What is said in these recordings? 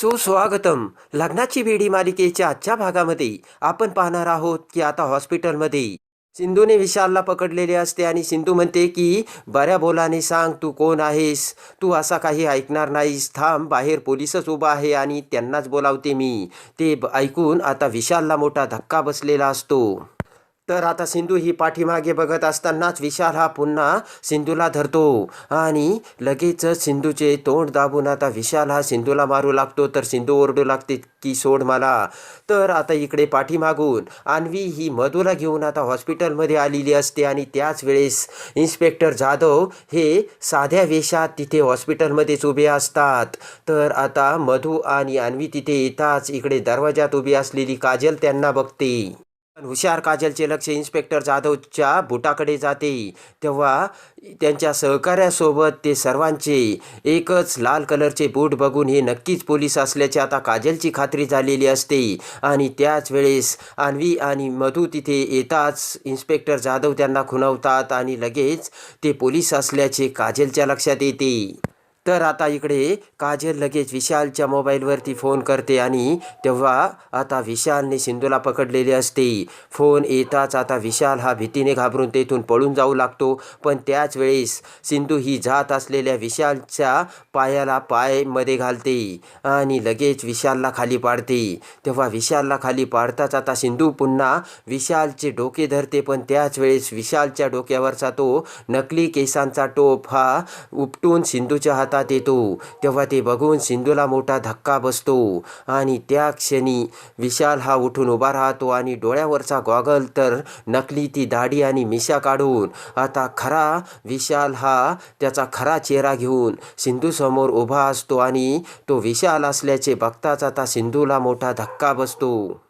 सुस्वागतम. लग्नाची भेडी मालिकेच्या आजच्या भागामध्ये आपण पाहणार आहोत की आता हॉस्पिटलमध्ये सिंधूने विशालला पकडलेले असते आणि सिंधू म्हणते की बऱ्या बोलाने सांग तू कोण आहेस? तू असा काही ऐकणार नाहीस. थांब बाहेर पोलीसच उभा आहे आणि त्यांनाच बोलावते मी. ते ब- ऐकून आता विशालला मोठा धक्का बसलेला असतो. तर आता सिंधू ही पाठीमागे बघत असतानाच विशाल हा पुन्हा सिंधूला धरतो. आणि लगेचच सिंधूचे तोंड दाबून आता विशाल हा सिंधूला मारू लागतो. तर सिंधू ओरडू लागते की सोड मला. तर आता इकडे पाठीमागून अन्वी ही मधूला घेऊन आता हॉस्पिटलमध्ये आलेली असते. आणि त्याच वेळेस इन्स्पेक्टर जाधव हे साध्या वेशात तिथे हॉस्पिटलमध्येच उभे असतात. तर आता मधू आणि अन्वी तिथे येताच इकडे दरवाजात उभी असलेली काजल त्यांना बघते. पण हुशार काजलचे लक्ष इन्स्पेक्टर जाधवच्या बुटाकडे जाते. तेव्हा त्यांच्या सहकार्यासोबत ते सर्वांचे एकच लाल कलरचे बूट बघून हे नक्कीच पोलीस असल्याची आता काजलची खात्री झालेली असते. आणि त्याच वेळेस अन्वी आणि मधू तिथे येताच इन्स्पेक्टर जाधव त्यांना खुनावतात आणि लगेच ते पोलीस असल्याचे काजलच्या लक्षात येते. तर आता इकडे काजल लगेच विशालच्या मोबाईलवरती फोन करते आणि तेव्हा आता विशालने सिंधूला पकडलेले असते. फोन येताच आता विशाल हा भीतीने घाबरून तेथून पळून जाऊ लागतो. पण त्याच वेळेस सिंधू ही जात असलेल्या विशालच्या पायाला पायमध्ये घालते आणि लगेच विशालला खाली पाडते. तेव्हा विशालला खाली पाडताच आता सिंधू पुन्हा विशालचे डोके धरते. पण त्याच वेळेस विशालच्या डोक्यावरचा तो नकली केसांचा टोप हा उपटून सिंधूच्या हातात येतो तेव्हा ते बघून सिंधूला मोठा धक्का बसतो. आणि त्या क्षणी विशाल हा उठून उभा राहतो आणि डोळ्यावरचा गॉगल तर नकली ती दाढी आणि मिशा काढून आता खरा विशाल हा त्याचा खरा चेहरा घेऊन सिंधूसमोर उभा असतो आणि तो विशाल असल्याचे बघताच आता सिंधूला मोठा धक्का बसतो.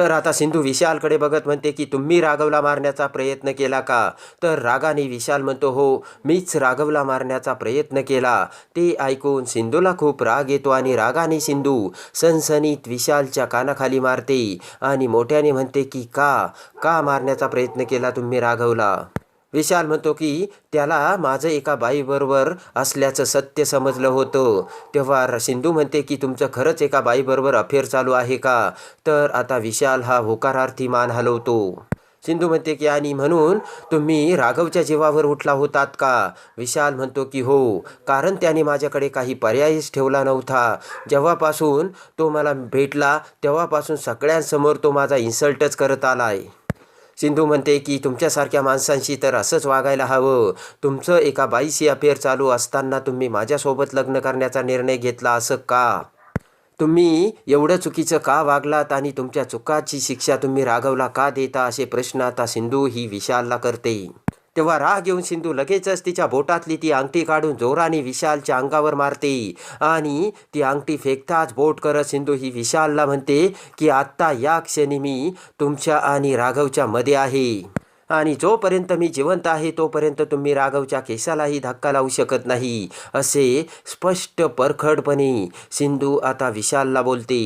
तर आता सिंधू विशालकडे बघत म्हणते की तुम्ही राघवला मारण्याचा प्रयत्न केला का? तर रागाने विशाल म्हणतो हो मीच राघवला मारण्याचा प्रयत्न केला. ते ऐकून सिंधूला खूप राग येतो आणि रागाने सिंधू सनसनीत विशालच्या कानाखाली मारते आणि मोठ्याने म्हणते की का? का मारण्याचा प्रयत्न केला तुम्ही राघवला? विशाल म्हणतो की त्याला माझं एका बाईबरोबर असल्याचं सत्य समजलं होतं. तेव्हा सिंधू म्हणते की तुमचं खरंच एका बाईबरोबर अफेअर चालू आहे का? तर आता विशाल हा होकारार्थी मान हलवतो. सिंधू म्हणते की आणि म्हणून तुम्ही राघवच्या जीवावर उठला होतात का? विशाल म्हणतो की हो. कारण त्याने माझ्याकडे काही पर्यायच ठेवला नव्हता. जेव्हापासून तो मला भेटला तेव्हापासून सगळ्यांसमोर तो माझा इन्सल्टच करत आला आहे सिंधू म्हणते की तुमच्यासारख्या माणसांशी तर असंच वागायला हवं. तुमचं एका बाईशी अफेअर चालू असताना तुम्ही माझ्यासोबत लग्न करण्याचा निर्णय घेतला असं का? तुम्ही एवढं चुकीचं का वागलात आणि तुमच्या चुकाची शिक्षा तुम्ही राघवला का देता? असे प्रश्न आता सिंधू ही विशालला करते. तेव्हा राग येऊन सिंधू लगेचच तिच्या बोटातली ती अंगठी काढून जोराने विशालच्या अंगावर मारते. आणि ती अंगठी फेकताच बोट करत सिंधू ही विशालला म्हणते की आत्ता या क्षणी मी तुमच्या आणि राघवच्या मध्ये आहे. आणि जोपर्यंत मी जिवंत आहे तोपर्यंत तुम्ही राघवच्या केसालाही धक्का लावू शकत नाही. असे स्पष्ट परखडपणे सिंधू आता विशालला बोलते.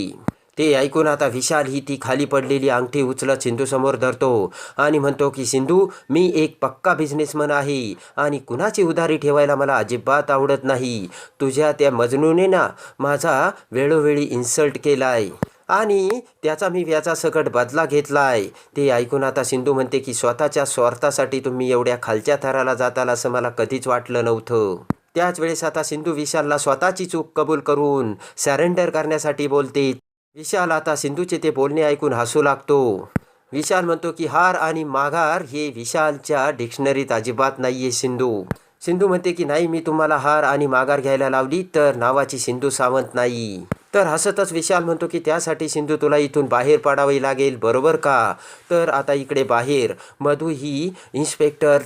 ते ऐकून आता विशाल ही ती खाली पडलेली अंगठी उचलत सिंधूसमोर धरतो आणि म्हणतो की सिंधू मी एक पक्का बिझनेसमन आहे आणि कुणाची उधारी ठेवायला मला अजिबात आवडत नाही. तुझ्या त्या मजनूने ना माझा वेळोवेळी इन्सल्ट केलाय आणि त्याचा मी व्याजासकट बदला घेतला आहे ते ऐकून आता सिंधू म्हणते की स्वतःच्या स्वार्थासाठी तुम्ही एवढ्या खालच्या थराला जाताल असं मला कधीच वाटलं नव्हतं. त्याच वेळेस आता सिंधू विशालला स्वतःची चूक कबूल करून सरेंडर करण्यासाठी बोलते. विशाल आता सिंधूचे ते बोलणे ऐकून हसू लागतो. विशाल म्हणतो की हार आणि माघार हे विशालच्या डिक्शनरीत अजिबात नाहीये सिंधू. सिंधू म्हणते की नाही मी तुम्हाला हार आणि माघार घ्यायला लावली तर नावाची सिंधू सावंत नाही. तर हसतच विशाल म्हणतो की त्यासाठी सिंधू तुला इथून बाहेर पडावी लागेल बरोबर का? तर आता इकडे बाहेर. मधू ही इन्स्पेक्टर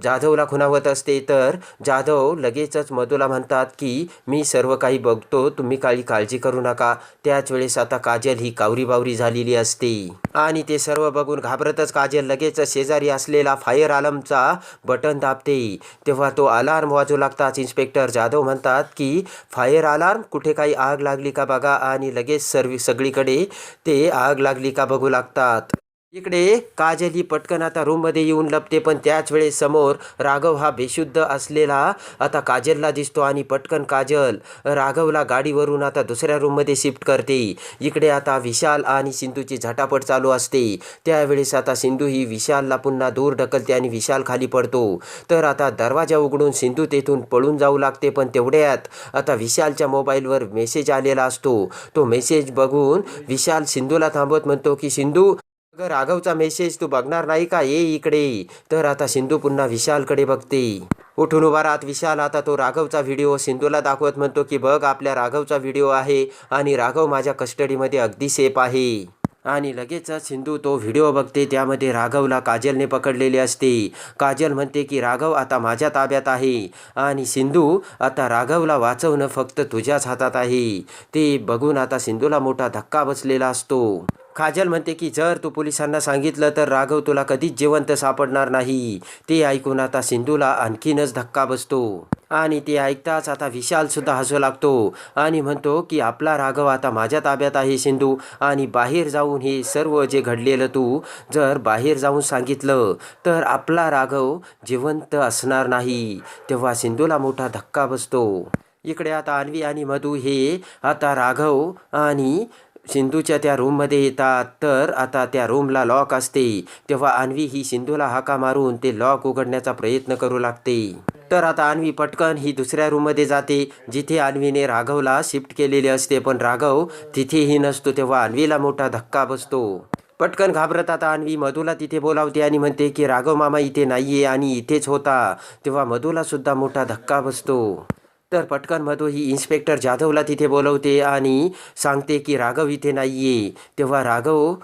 जाधवला खुणावत असते तर जाधव लगेचच मधूला म्हणतात की मी सर्व काही बघतो तुम्ही काही काळजी करू नका. त्याच वेळेस आता काजल ही कावरी बावरी झालेली असते. आणि ते सर्व बघून घाबरतच काजल लगेच शेजारी असलेला फायर आलमचा बटन दाबते. तेव्हा तो अलार्म वाजू लागताच इन्स्पेक्टर जाधव म्हणतात की फायर अलार्म? कुठे काही आग लागली का बघा. आणि लगेच सर्व सगळीकडे ते आग लागली का बघू लागतात. इकडे काजल ही पटकन आता रूममध्ये येऊन लपते पण त्याच वेळेस समोर राघव हा बेशुद्ध असलेला आता काजलला दिसतो आणि पटकन काजल राघवला गाडीवरून आता दुसऱ्या रूममध्ये शिफ्ट करते. इकडे आता विशाल आणि सिंधूची झटापट चालू असते. त्यावेळेस आता सिंधू ही विशालला पुन्हा दूर ढकलते आणि विशाल खाली पडतो. तर आता दरवाजा उघडून सिंधू तेथून पळून जाऊ लागते पण तेवढ्यात आता विशालच्या मोबाईलवर मेसेज आलेला असतो. तो मेसेज बघून विशाल सिंधूला थांबवत म्हणतो की सिंधू अगं राघवचा मेसेज तू बघणार नाही का? ये इकडे. तर आता सिंधू पुन्हा विशालकडे बघते. उठून उभा राहत विशाल. आता तो राघवचा व्हिडिओ सिंधूला दाखवत म्हणतो की बघ आपल्या राघवचा व्हिडिओ आहे आणि राघव माझ्या कस्टडीमध्ये अगदी सेफ आहे. आणि लगेचच सिंधू तो व्हिडिओ बघते. त्यामध्ये राघवला काजलने पकडलेले असते. काजल म्हणते की राघव आता माझ्या ताब्यात आहे. आणि सिंधू आता राघवला वाचवणं फक्त तुझ्याच हातात आहे. ते बघून आता सिंधूला मोठा धक्का बसलेला असतो. काजल म्हणते की जर तू पोलिसांना सांगितलं तर राघव तुला कधीच जिवंत सापडणार नाही. ते ऐकून आता सिंधूला आणखीनच धक्का बसतो. आणि ते ऐकताच आता विशाल सुद्धा हसू लागतो आणि म्हणतो की आपला राघव आता माझ्या ताब्यात आहे सिंधू आणि बाहेर जाऊन हे सर्व जे घडलेलं तू जर बाहेर जाऊन सांगितलं तर आपला राघव जिवंत असणार नाही. तेव्हा सिंधूला मोठा धक्का बसतो. इकडे आता अन्वी आणि मधू हे आता राघव आणि सिंधूच्या त्या रूममध्ये येतात. तर आता त्या रूमला लॉक असते. तेव्हा अन्वी ही सिंधूला हाका मारून ते लॉक उघडण्याचा प्रयत्न करू लागते. तर आता अन्वी पटकन ही दुसऱ्या रूममध्ये जाते. जिथे अन्वीने राघवला शिफ्ट केलेले असते. पण राघव तिथेही नसतो. तेव्हा अन्वीला मोठा धक्का बसतो. पटकन घाबरत आता अन्वी मधूला तिथे बोलावते आणि म्हणते की राघव मामा इथे नाहीये आणि इथेच होता. तेव्हा मधूला सुद्धा मोठा धक्का बसतो. तर पटकन मधू ही इन्स्पेक्टर जाधवला तिथे बोलवते आणि सांगते की राघव इथे नाही आहे तेव्हा राघव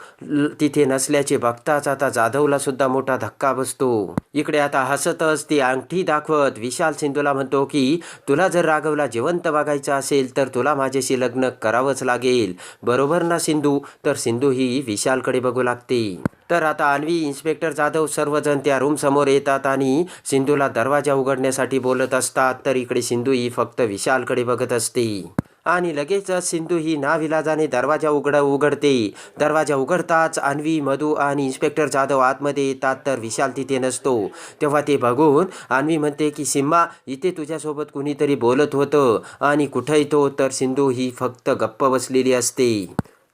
तिथे नसल्याचे बघताच आता जाधवला सुद्धा मोठा धक्का बसतो. इकडे आता हसतच ती अंगठी दाखवत विशाल सिंधूला म्हणतो की तुला जर राघवला जिवंत बघायचं असेल तर तुला माझ्याशी लग्न करावंच लागेल. बरोबर ना सिंधू? तर सिंधू ही विशालकडे बघू लागते. तर आता अन्वी इन्स्पेक्टर जाधव सर्वजण त्या रूमसमोर येतात आणि सिंधूला दरवाजा उघडण्यासाठी बोलत असतात. तर इकडे सिंधू ही फक्त विशालकडे बघत असते. आणि लगेचच सिंधू ही नाविलाजाने दरवाजा उघड उघडते. दरवाजा उघडताच अन्वी मधू आणि इन्स्पेक्टर जाधव आतमध्ये येतात तर विशाल तिथे नसतो. तेव्हा ते बघून अन्वी म्हणते की सिम्मा इथे तुझ्यासोबत कुणीतरी बोलत होतं आणि कुठं येतो तर सिंधू ही फक्त गप्प बसलेली असते.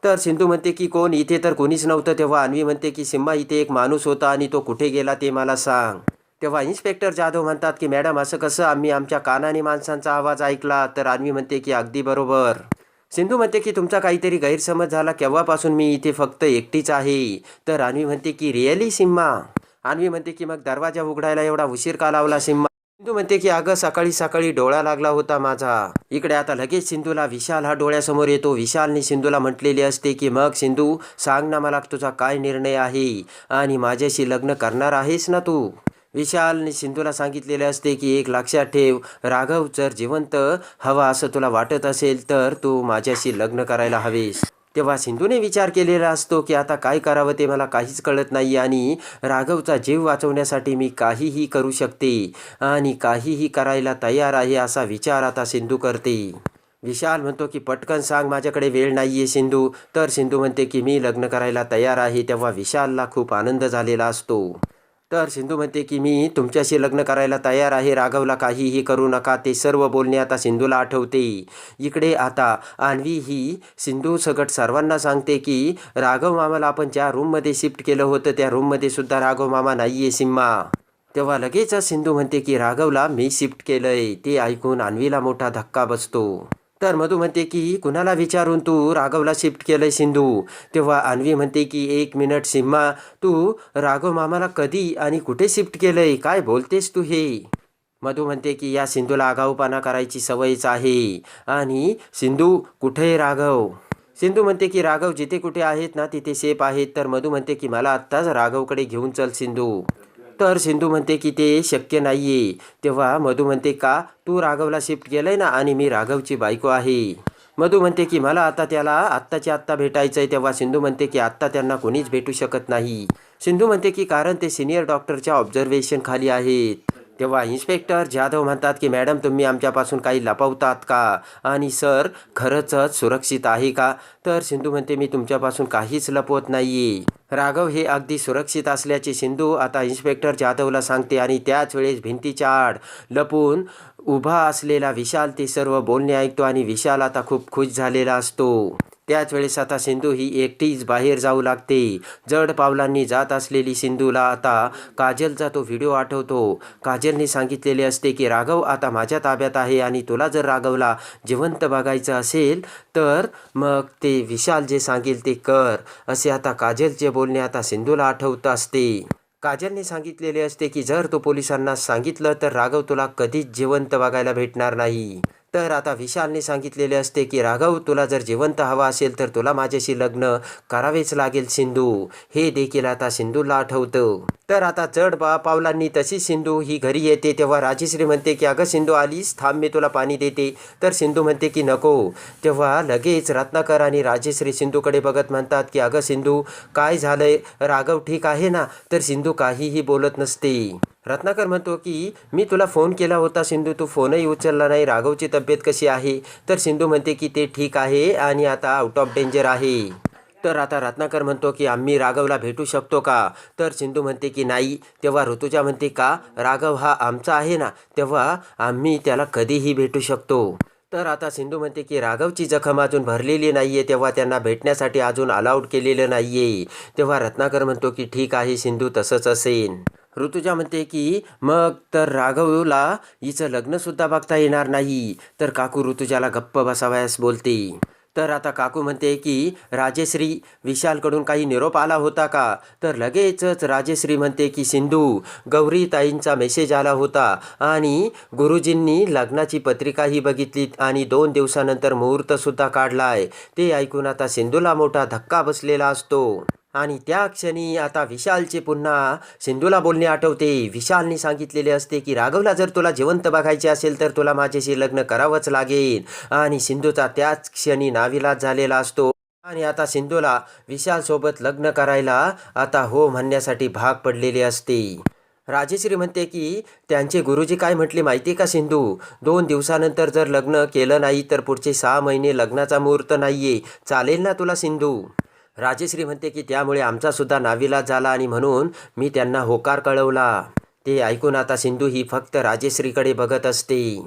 तर सिंधू म्हणते की कोण? इथे तर कोणीच नव्हतं. तेव्हा अन्वी म्हणते की सिम्मा इथे एक माणूस होता आणि तो कुठे गेला ते मला सांग. तेव्हा इन्स्पेक्टर जाधव म्हणतात की मॅडम असं कसं? आम्ही आमच्या कानाने माणसांचा आवाज ऐकला तर आम्ही म्हणते की अगदी बरोबर. सिंधू म्हणते की तुमचा काहीतरी गैरसमज झाला. केव्हापासून मी इथे फक्त एकटीच आहे? तर अन्वी म्हणते की रिअली सिम्मा? आणवी म्हणते की मग दरवाजा उघडायला एवढा उशीर का लावला सिम्मा? सिंधू म्हणते की अगं सकाळी सकाळी डोळा लागला होता माझा. इकडे आता लगेच सिंधूला विशाल हा डोळ्यासमोर येतो. विशालने सिंधूला म्हटलेली असते की मग सिंधू सांग ना मला तुझा काय निर्णय आहे आणि माझ्याशी लग्न करणार आहेस ना तू? विशालने सिंधूला सांगितलेले असते की एक लक्षात ठेव राघव जर जिवंत हवा असं तुला वाटत असेल तर तू माझ्याशी लग्न करायला हवेस. तेव्हा सिंधूने विचार केलेला असतो की आता काय करावं ते मला काहीच कळत नाही आणि राघवचा जीव वाचवण्यासाठी मी काहीही करू शकते आणि काहीही करायला तयार आहे असा विचार आता सिंधू करते. विशाल म्हणतो की पटकन सांग माझ्याकडे वेळ नाही आहे सिंधू. तर सिंधू म्हणते की मी लग्न करायला तयार आहे. तेव्हा विशालला खूप आनंद झालेला असतो. तर सिंधू म्हणते की मी तुमच्याशी लग्न करायला तयार आहे. राघवला काहीही करू नका. ते सर्व बोलणे आता सिंधूला आठवते. इकडे आता आणवी ही सिंधू सगट सर्वांना सांगते की राघव मामाला आपण ज्या रूममध्ये शिफ्ट केलं होतं त्या रूममध्ये सुद्धा राघव मामा नाही आहे सिम्मा. तेव्हा लगेचच सिंधू म्हणते की राघवला मी शिफ्ट केलंय. ते ऐकून आणवीला मोठा धक्का बसतो. तर मधू म्हणते की कुणाला विचारून तू राघवला शिफ्ट केलंय सिंधू? तेव्हा अन्वी म्हणते की एक मिनिट सिम्मा तू राघव मामाला कधी आणि कुठे शिफ्ट केलंय? काय बोलतेस तू हे? मधू म्हणते की या सिंधूला आगाऊपणा करायची सवयच आहे. आणि सिंधू कुठे राघव? सिंधू म्हणते की राघव जिथे कुठे आहेत ना तिथे सेफ आहेत. तर मधू म्हणते की मला आत्ताच राघवकडे घेऊन चल सिंधू. तर सिंधू म्हणते की ते शक्य नाहीये. तेव्हा मधू म्हणते का? तू राघवला शिफ्ट केलंय ना? आणि मी राघवची बायको आहे. मधू म्हणते की मला आता त्याला आत्ताच्या आत्ता भेटायचं आहे तेव्हा सिंधू म्हणते की आत्ता त्यांना कोणीच भेटू शकत नाही. सिंधू म्हणते की कारण ते सिनियर डॉक्टरच्या ऑब्झर्वेशन खाली आहेत. तेव्हा इन्स्पेक्टर जाधव म्हणतात की मॅडम तुम्ही आमच्यापासून काही लपवतात का? आणि सर खरंचच सुरक्षित आहे का? तर सिंधू म्हणते मी तुमच्यापासून काहीच लपवत नाही राघव हे अगदी सुरक्षित असल्याचे सिंधू आता इन्स्पेक्टर जाधवला सांगते आणि त्याच वेळेस भिंतीच्या आड लपून उभा असलेला विशाल ते सर्व बोलणे ऐकतो आणि विशाल आता खूप खुश झालेला असतो. त्याच वेळेस आता सिंधू ही एकटीच बाहेर जाऊ लागते. जड पावलांनी जात असलेली सिंधूला आता काजलचा तो व्हिडिओ आठवतो. काजलने सांगितलेले असते की राघव आता माझ्या ताब्यात आहे आणि तुला जर राघवला जिवंत बघायचं असेल तर मग ते विशाल जे सांगेल ते कर असे आता काजलचे बोलणे आता सिंधूला आठवत असते. काजलने सांगितलेले असते की जर तो पोलिसांना सांगितलं तर राघव तुला कधीच जिवंत बघायला भेटणार नाही. तर आता विशालने सांगितलेले असते की राघव तुला जर जिवंत हवा असेल तर तुला माझ्याशी लग्न करावेच लागेल सिंधू. हे देखील आता सिंधूला आठवतं. तर आता चढ बा पावलांनी तशी सिंधू ही घरी येते. तेव्हा राजेश्री म्हणते की अगं सिंधू आलीस थांब मी तुला पाणी देते. तर सिंधू म्हणते की नको. तेव्हा लगेच रत्नाकर आणि राजेश्री सिंधूकडे बघत म्हणतात की अगं सिंधू काय झालंय? राघव ठीक आहे ना? तर सिंधू काहीही बोलत नसते. रत्नाकर म्हणतो की मी तुला फोन केला होता सिंधू. तू फोनही उचलला नाही. राघवची तब्येत कशी आहे? तर सिंधू म्हणते की ते ठीक आहे आणि आता आउट ऑफ डेंजर आहे. तर आता रत्नाकर म्हणतो की आम्ही राघवला भेटू शकतो का? तर सिंधू म्हणते की नाही. तेव्हा ऋतुजा म्हणते का राघव हा आमचा आहे ना तेव्हा आम्ही त्याला कधीही भेटू शकतो. तर आता सिंधू म्हणते की राघवची जखम अजून भरलेली नाही आहे तेव्हा त्यांना भेटण्यासाठी अजून अलाउड केलेलं नाही आहे तेव्हा रत्नाकर म्हणतो की ठीक आहे सिंधू तसंच असेल ऋतुजा म्हणते की मग तर राघवला हिचं लग्नसुद्धा बघता येणार नाही. तर काकू ऋतुजाला गप्प बसावयास बोलते. तर आता काकू म्हणते की राजेश्री विशालकडून काही निरोप आला होता का? तर लगेचच राजेश्री म्हणते की सिंधू गौरीताईंचा मेसेज आला होता आणि गुरुजींनी लग्नाची पत्रिकाही बघितली आणि दोन दिवसानंतर मुहूर्तसुद्धा काढला आहे ते ऐकून आता सिंधूला मोठा धक्का बसलेला असतो. आणि त्या क्षणी आता विशालचे पुन्हा सिंधूला बोलणे आठवते. विशालने सांगितलेले असते की राघवला जर तुला जिवंत बघायचे असेल तर तुला माझ्याशी लग्न करावंच लागेल. आणि सिंधूचा त्याच क्षणी नाविलाज झालेला असतो. आणि आता सिंधूला विशालसोबत लग्न करायला आता हो म्हणण्यासाठी भाग पडलेले असते. राजेश्री म्हणते की त्यांचे गुरुजी काय म्हटले माहिती का सिंधू? दोन दिवसानंतर जर लग्न केलं नाही तर पुढचे सहा महिने लग्नाचा मुहूर्त नाहीये. चालेल ना तुला सिंधू? राजेश्री म्हणते की त्यामुळे आमचा सुद्धा नाविलाज झाला आणि म्हणून मी त्यांना होकार कळवला. ते ऐकून आता सिंधू ही फक्त राजेश्रीकडे बघत असते.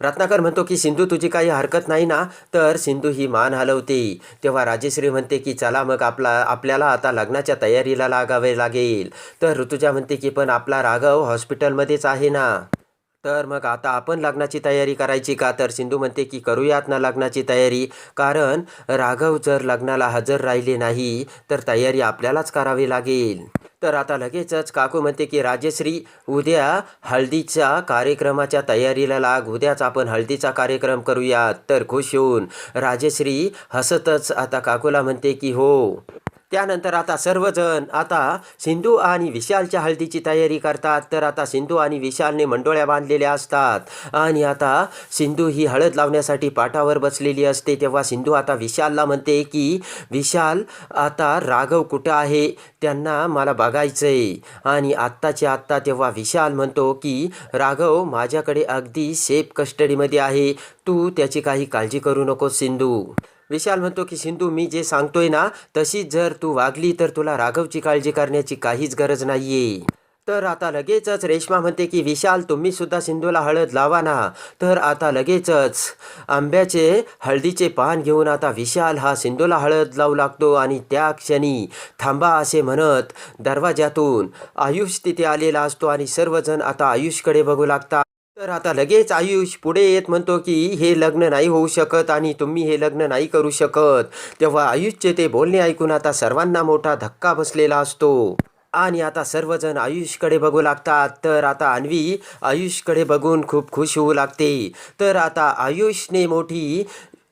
रत्नाकर म्हणतो की सिंधू तुझी काही हरकत नाही ना? तर सिंधू ही मान हलवते. तेव्हा राजेश्री म्हणते की चला मग आपला आपल्याला आता लग्नाच्या तयारीला लागावे लागेल. तर ऋतुजा म्हणते की पण आपला राघव हॉस्पिटलमध्येच आहे ना? तर मग आता आपण लग्नाची तयारी करायची का? तर सिंधू म्हणते की करूयात ना लग्नाची तयारी. कारण राघव जर लग्नाला हजर राहिले नाही तर तयारी आपल्यालाच करावी लागेल. तर आता लगेचच काकू म्हणते की राजेश्री उद्या हळदीच्या कार्यक्रमाच्या तयारीला लाग. उद्याच आपण हळदीचा कार्यक्रम करूयात. तर खुश होऊन राजेश्री हसतच आता काकूला म्हणते की हो. त्यानंतर आता सर्वजण आता सिंधू आणि विशालच्या हळदीची तयारी करतात. तर आता सिंधू आणि विशालने मंडोळ्या बांधलेल्या असतात. आणि आता सिंधू ही हळद लावण्यासाठी पाठावर बसलेली असते. तेव्हा सिंधू आता विशालला म्हणते की विशाल आता राघव कुठं आहे? त्यांना मला बघायचं आहे आणि आत्ताच्या आत्ता तेव्हा विशाल म्हणतो की राघव माझ्याकडे अगदी सेफ कस्टडीमध्ये आहे. तू त्याची काही काळजी करू नकोस सिंधू. विशाल म्हणतो की सिंधू मी जे सांगतोय ना तशीच जर तू वागली तर तुला राघवची काळजी करण्याची काहीच गरज नाहीये. तर आता लगेचच रेश्मा म्हणते की विशाल तुम्ही सुद्धा सिंधूला हळद लावा ना. तर आता लगेचच आंब्याचे हळदीचे पान घेऊन आता विशाल हा सिंधूला हळद लावू लागतो आणि त्या क्षणी थांबा असे म्हणत दरवाज्यातून आयुष तिथे आलेला असतो आणि सर्वजण आता आयुषकडे बघू लागतात. तर आता लगेच आयुष पुढे येत म्हणतो की हे लग्न नाही होऊ शकत आणि तुम्ही हे लग्न नाही करू शकत. तेव्हा आयुषचे ते बोलणे ऐकून आता सर्वांना मोठा धक्का बसलेला असतो. आणि आता सर्वजण आयुषकडे बघू लागतात. तर आता अन्वी आयुषकडे बघून खूप खुश होऊ लागते. तर आता आयुषने मोठी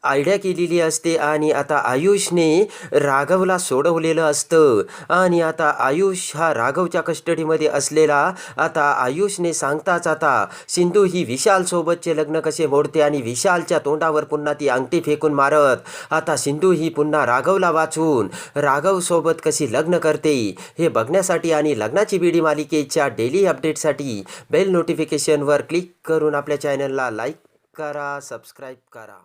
आयडिया केलेली असते आणि आता आयुषने राघवला सोडवलेलं असतं. आणि आता आयुष हा राघवच्या कस्टडीमध्ये असलेला आता आयुषने सांगताच आता सिंधू ही विशालसोबतचे लग्न कसे मोडते आणि विशालच्या तोंडावर पुन्हा ती अंगठी फेकून मारत आता सिंधू ही पुन्हा राघवला वाचून राघवसोबत कशी लग्न करते हे बघण्यासाठी आणि लग्नाची बीडी मालिकेच्या डेली अपडेटसाठी बेल नोटिफिकेशनवर क्लिक करून आपल्या चॅनलला लाईक करा सबस्क्राईब करा.